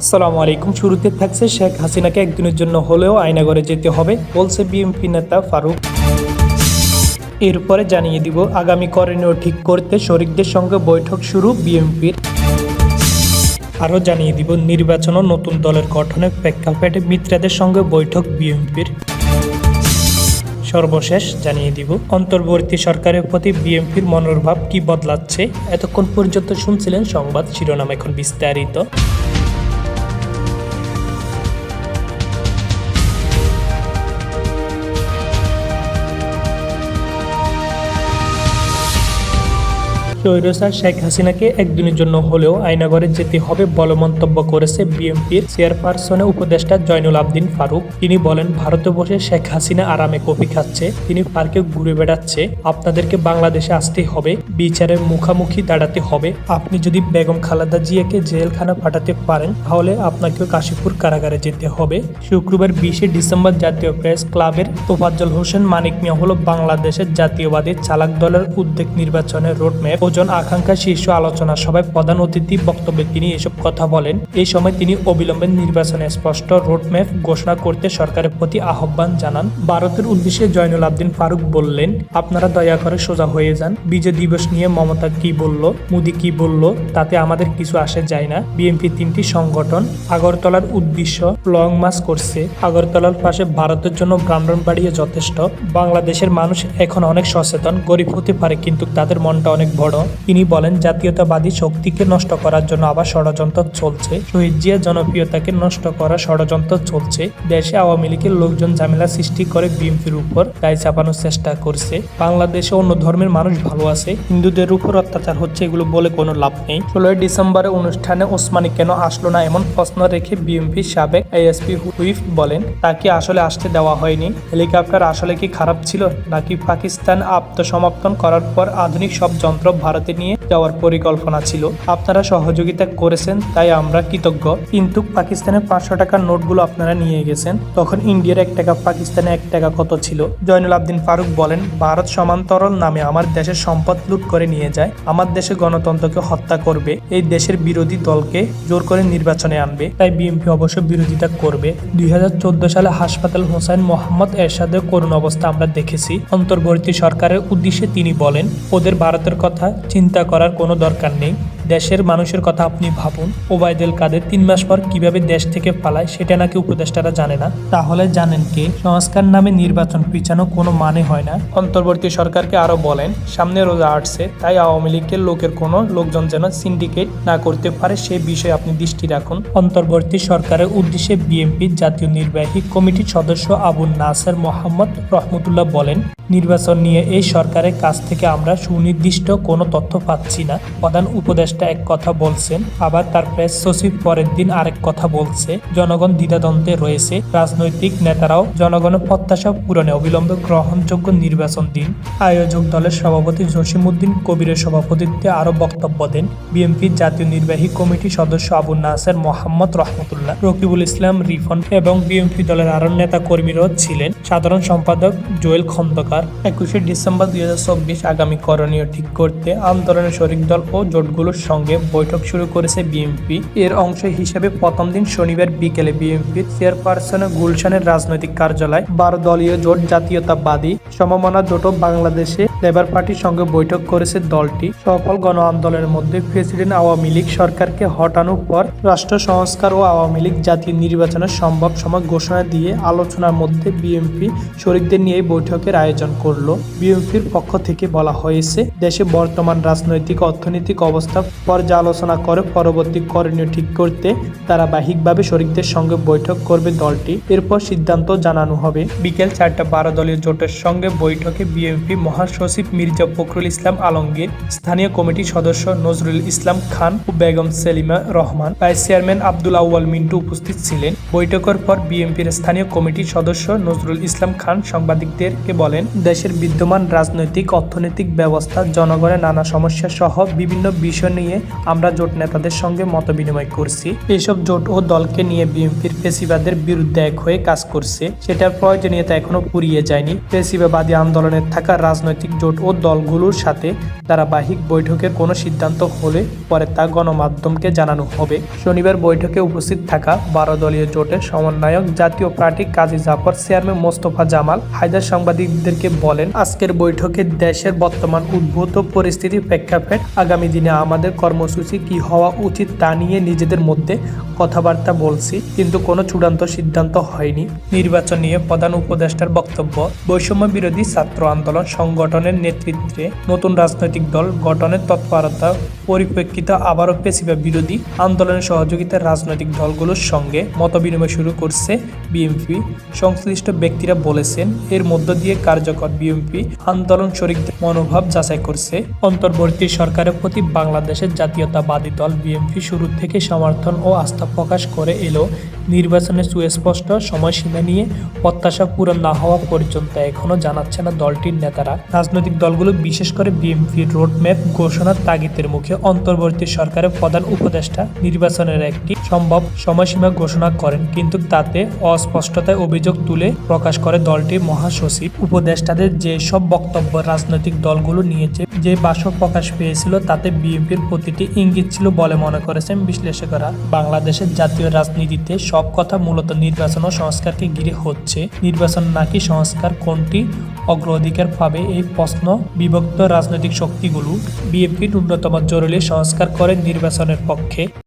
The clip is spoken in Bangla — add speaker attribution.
Speaker 1: আসসালামু আলাইকুম। শুরুতে থাকছে শেখ হাসিনাকে একদিনের জন্য হলেও আয়নাগরে যেতে হবে, বলছে বিএনপি নেতা ফারুক। এরপরে জানিয়ে দিব, আগামী করণীয় ঠিক করতে শরিকদের সঙ্গে বৈঠক শুরু বিএনপির। আরও জানিয়ে দিব, নির্বাচন ও নতুন দলের গঠনের প্রেক্ষাপটে মিত্রাদের সঙ্গে বৈঠক বিএনপির। সর্বশেষ জানিয়ে দিব, অন্তর্বর্তী সরকারের প্রতি বিএনপির মনোভাব কি বদলাচ্ছে? এতক্ষণ পর্যন্ত শুনছিলেন সংবাদ শিরোনাম এখন বিস্তারিত। স্বৈরসার শেখ হাসিনাকে একদিনের জন্য হলেও আয়নাগরে যেতে হবে বলে মন্তব্য করেছে বিএনপির চেয়ারপারসনে উপদেষ্টা জয়নুল আবদিন ফারুক। তিনি বলেন, ভারতে বসে শেখ হাসিনা আরামে কফি খাচ্ছে, তিনি পার্কে ঘুরে বেড়াচ্ছে, আপনাদেরকে বাংলাদেশে আসতে হবে বিচারের মুখামুখি দাঁড়াতে হবে। আপনি যদি বেগম খালেদা জিয়াকে জেলখানা পাঠাতে পারেন, তাহলে আপনাকেও কাশীপুর কারাগারে যেতে হবে। শুক্রবার বিশে ডিসেম্বর জাতীয় প্রেস ক্লাবের তোফাজ্জল হোসেন মানিক মিয়া হল বাংলাদেশের জাতীয়বাদী চালাক দলের উদ্যোগ নির্বাচনের রোডম্যাপ ওজন আকাঙ্ক্ষা শীর্ষ আলোচনা সভায় প্রধান অতিথি বক্তব্যে তিনি এসব কথা বলেন। এই সময় তিনি অবিলম্বে নির্বাচনে স্পষ্ট রোডম্যাপ ঘোষণা করতে সরকারের প্রতি আহ্বান জানান। ভারতের উদ্দেশ্যে জয়নুল আবদিন ফারুক বললেন, আপনারা দয়া করে সোজা হয়ে যান। বিজয় দিবস নিয়ে মমতা কি বলল, মোদি কি বলল, তাতে আমাদের কিছু আসে যায় না। বিএনপি তিনটি সংগঠন, আগরতলার উদ্দেশ্য লং মার্চ করছে। আগরতলার পাশে ভারতের জন্য ব্রাহ্মণবাড়িয়ে যথেষ্ট। বাংলাদেশের মানুষ এখন অনেক সচেতন, গরিব হতে পারে, কিন্তু তাদের মনটা অনেক বড়। তিনি বলেন, জাতীয়তাবাদী শক্তিকে নষ্ট করার জন্য আবার ষড়যন্ত্র চলছে। শহীদ জিয়া জনপ্রিয়তাকে নষ্ট করা ষড়যন্ত্র চলছে। দেশে আওয়ামী লীগের লোকজন ঝামেলা সৃষ্টি করে বিএনপির উপর দায় চাপানোর চেষ্টা করছে। বাংলাদেশে অন্য ধর্মের মানুষ ভালো আছে। হিন্দুদের উপর অত্যাচার হচ্ছে, এগুলো বলে কোনো লাভ নেই। ষোলোই ডিসেম্বরে অনুষ্ঠানে ওসমানী কেন আসলো না এমন প্রশ্ন রেখে বিএনপির সাবেক এএসপি হুইফ বলেন তাকে আসলে আসতে দেওয়া হয়নি? হেলিকপ্টার আসলে কি খারাপ ছিল? নাকি পাকিস্তান আত্মসমর্পণ করার পর আধুনিক সব যন্ত্র ভারতে নিয়ে যাওয়ার পরিকল্পনা ছিল। আপনারা সহযোগিতা করেছেন, তাই আমরা কৃতজ্ঞ। কিন্তু পাকিস্তানের পাঁচশো টাকার নোটগুলো আপনারা নিয়ে গেছেন। তখন ইন্ডিয়ার এক টাকা, পাকিস্তানে এক টাকা কত ছিল? জয়নুল আবদিন ফারুক বলেন, ভারত সমান্তরাল নামে আমার দেশের সম্পদ লুট করে নিয়ে যায়। আমার দেশে গণতন্ত্রকে হত্যা করবে। এই দেশের বিরোধী দলকে জোর করে নির্বাচনে আনবে। তাই বিএনপি অবশ্য বিরোধিতা করবে। দুই হাজার চোদ্দ সালে হাসপাতাল হোসাইন মোহাম্মদ এরশাদের করুণ অবস্থা আমরা দেখেছি। অন্তর্বর্তী সরকারের উদ্দেশ্যে তিনি বলেন, ওদের ভারতের কথা চিন্তা করার কোনো দরকার নেই। দেশের মানুষের কথা আপনি ভাবুন। ওবায়দুল কাদের তিন মাস পর কীভাবে দেশ থেকে পালায় সেটা নাকি উপদেষ্টারা জানে না। তাহলে জানেন কে? সংস্কার নামে নির্বাচন পিছানো কোনো মানে হয় না। অন্তর্বর্তী সরকারকে আরও বলেন, সামনে রোজা আসছে, তাই আওয়ামী লীগের লোকের কোনো লোকজন যেন সিন্ডিকেট না করতে পারে সে বিষয়ে আপনি দৃষ্টি রাখুন। অন্তর্বর্তী সরকারের উদ্দেশ্যে বিএনপির জাতীয় নির্বাহী কমিটির সদস্য আবুল নাসের মোহাম্মদ রহমতুল্লাহ বলেন নির্বাচন নিয়ে এই সরকারের কাছ থেকে আমরা সুনির্দিষ্ট কোনো তথ্য পাচ্ছি না। প্রধান উপদেষ্টা এক কথা বলছেন, আবার তার প্রেস সচিব পরের দিন আরেক কথা বলছে, জনগণ দ্বিধাদ্বন্দ্বে রয়েছে। রাজনৈতিক নেতারাও জনগণের প্রত্যাশা পূরণে অবিলম্বে গ্রহণযোগ্য নির্বাচন দিন। আয়োজক দলের সভাপতি জসিমউদ্দিন কবিরের সভাপতিত্বে আরও বক্তব্য দেন। বিএনপির জাতীয় নির্বাহী কমিটির সদস্য আবু নাসের মোহাম্মদ রহমতুল্লাহ। রকিবুল ইসলাম রিফন এবং বিএনপি দলের আরও নেতা কর্মীরাও ছিলেন। সাধারণ সম্পাদক জোয়েল খন্দকার একুশে ডিসেম্বর দুই আগামী করণীয় ঠিক করতে আন্দোলনের শরিক দল ও জোটগুলোর সঙ্গে বৈঠক শুরু করেছে বিএনপি। এর অংশ হিসেবে প্রথম দিন শনিবার বিকেলে বিএনপি চেয়ারপারসন গুলশানের রাজনৈতিক কার্যালয় বারো দলীয় জোট জাতীয়তাবাদী সমমনা জোটও বাংলাদেশে লেবার পার্টির সঙ্গে বৈঠক করেছে দলটি। সফল গণ আন্দোলনের মধ্যে প্রেসিডেন্ট আওয়ামী লীগ সরকারকে হটানোর পর রাষ্ট্র সংস্কার ও আওয়ামী লীগ জাতীয় নির্বাচনের সম্ভব সময় ঘোষণা দিয়ে আলোচনার মধ্যে বিএনপি শরিকদের নিয়ে বৈঠকের আয়োজন করল। বিএনপির পক্ষ থেকে বলা হয়েছে, দেশে বর্তমান রাজনৈতিক অর্থনৈতিক অবস্থা পর্যালোচনা করে পরবর্তী করণীয় ঠিক করতে ধারাবাহিকভাবে শরিকদের সঙ্গে বৈঠক করবে দলটি। এরপর সিদ্ধান্ত জানানো হবে। বিকেল চারটা বারো দলীয় জোটের সঙ্গে বৈঠকে বিএনপি মহাসচিব মির্জা ফখরুল ইসলাম আলমগীর, স্থানীয় কমিটির সদস্য নজরুল ইসলাম খান ও বেগম সেলিমা রহমান। ভাইস চেয়ারম্যান আব্দুল আউয়াল মিন্টু উপস্থিত ছিলেন। বৈঠকের পর বিএনপির স্থানীয় কমিটির সদস্য নজরুল ইসলাম খান সাংবাদিকদেরকে বলেন, দেশের বিদ্যমান রাজনৈতিক, অর্থনৈতিক ব্যবস্থা, জনগণের নানা সমস্যা সহ বিভিন্ন বিষয় নিয়ে আমরা জোট নেতাদের সঙ্গে মত বিনিময় করছি। এসব জোট ও দলকে নিয়ে বিএনপির পেশিবাদের বিরুদ্ধে এক হয়ে কাজ করছে। সেটার প্রয়োজনীয়তা এখনও পুরিয়ে যায়নি। পেশিবাদী আন্দোলনের থাকা রাজনৈতিক জোট ও দলগুলোর সাথে ধারাবাহিক বৈঠকের কোনো সিদ্ধান্ত হলে পরে তা গণমাধ্যমকে জানানো হবে। শনিবার বৈঠকে উপস্থিত থাকা বারো দলীয় জোটের সমন্বয়ক জাতীয় পার্টি কাজী জাফর, চেয়ারম্যান মোস্তফা জামাল, হায়দার সাংবাদিকদেরকে বলেন, আজকের বৈঠকে দেশের বর্তমান উদ্ভূত পরিস্থিতির প্রেক্ষাপট আগামী দিনে আমাদের কর্মসূচি কি হওয়া উচিত তা নিয়ে নিজেদের মধ্যে কথাবার্তা বলছি, কিন্তু কোনো চূড়ান্ত সিদ্ধান্ত হয়নি। নির্বাচন নিয়ে প্রধান উপদেষ্টার বক্তব্য, বৈষম্য বিরোধী ছাত্র আন্দোলন সংগঠনের নেতৃত্বে নতুন রাজনৈতিক দল গঠনের তৎপরতা পরিপ্রেক্ষিতে আবারও পেশিবা বিরোধী আন্দোলনের সহযোগিতার রাজনৈতিক দলগুলোর সঙ্গে মতবিনিময় শুরু করছে বিএনপি সংশ্লিষ্ট ব্যক্তিরা বলেছেন, এর মধ্য দিয়ে কার্যকর বিএনপি আন্দোলন শরিকদের মনোভাব যাচাই করছে। অন্তর্বর্তী সরকারের প্রতি বাংলাদেশের জাতীয়তাবাদী দল বিএনপি শুরু থেকে সমর্থন ও আস্থা প্রকাশ করে এলো নির্বাচনের সুস্পষ্ট সময়সীমা নিয়ে প্রত্যাশা পূরণ না হওয়া পর্যন্ত এখনও জানাচ্ছে না দলটির নেতারা। রাজনৈতিক দলগুলো বিশেষ করে বিএনপির রোডম্যাপ ঘোষণার তাগিদের মুখে অন্তর্বর্তী সরকারের প্রধান উপদেষ্টা নির্বাচনের একটি সম্ভব সময়সীমা ঘোষণা করেন। কিন্তু তাতে অস্পষ্টতায় অভিযোগ তুলে প্রকাশ করে দলটির মহাসচিব। উপদেষ্টাদের যে সব বক্তব্য রাজনৈতিক দলগুলো নিয়েছে যে বাসক প্রকাশ পেয়েছিল, তাতে বিএনপির প্রতিটি ইঙ্গিত ছিল বলে মনে করেছেন বিশ্লেষকেরা। বাংলাদেশের জাতীয় রাজনীতিতে সব কথা মূলত নির্বাচন ও সংস্কারকে ঘিরে হচ্ছে। নির্বাচন নাকি সংস্কার কোনটি অগ্রাধিকার পাবে এই প্রশ্ন বিভক্ত রাজনৈতিক শক্তিগুলো। বিএনপি ন্যূনতম জরুরি সংস্কার করে নির্বাচনের পক্ষে।